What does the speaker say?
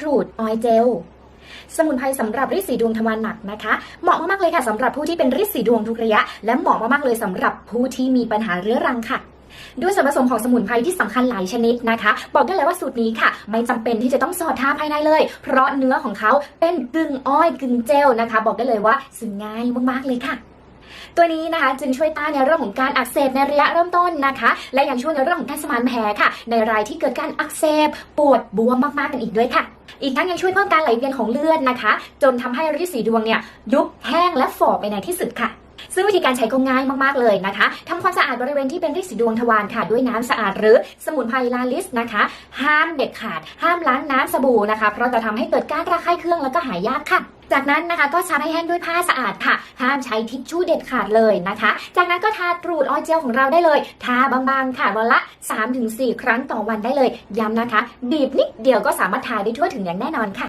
กรูดออยเจลสมุนไพรสำหรับริดสีดวงทวารหนักนะคะ เหมาะมากๆเลยค่ะสำหรับผู้ที่เป็นริดสีดวงทุกระยะ และเหมาะมากๆเลยสำหรับผู้ที่มีปัญหาเรื้อรังค่ะด้วยส่วนผสมของสมุนไพรที่สำคัญหลายชนิดนะคะ บอกได้เลยว่าสูตรนี้ค่ะ ไม่จำเป็นที่จะต้องสอดทาภายในเลย เพราะเนื้อของเขาเป็นกึ่งอ้อยกึ่งเจลนะคะ บอกได้เลยว่าซึมง่ายมากๆเลยค่ะ ตัวนี้นะคะจึงช่วยต้านในเรื่องของการอักเสบในระยะเริ่มต้นนะคะ และยังช่วยในเรื่องของการสมานแผลค่ะ ในรายที่เกิดการอักเสบปวดบวมมากๆกันอีกด้วยค่ะ อีกทั้งยังช่วยเพิ่มการไหลเวียนของเลือดนะคะ จนทำให้ริดสีดวงเนี่ยยุบแห้งและฝ่อไปในที่สุดค่ะซึ่งวิธีการใช้ก็ง่ายมากๆเลยนะคะทำความสะอาดบริเวณที่เป็นริดสีดวงทวารค่ะ ด้วยน้ำสะอาดหรือสมุนไพรลาลิสนะคะ ห้ามเด็ดขาด ห้ามล้างน้ำสบู่นะคะ เพราะจะทำให้เกิดการระคายเคืองแล้วก็หายยากค่ะ จากนั้นนะคะก็ซับให้แห้งด้วยผ้าสะอาดค่ะ ห้ามใช้ทิชชู่เด็ดขาดเลยนะคะ จากนั้นก็ทาตรูดออยเจลของเราได้เลย ทาบางๆค่ะวันละ 3-4 ครั้งต่อวันได้เลย ย้ำนะคะ บีบนิดเดียวก็สามารถทาได้ทั่วถึงอย่างแน่นอนค่ะ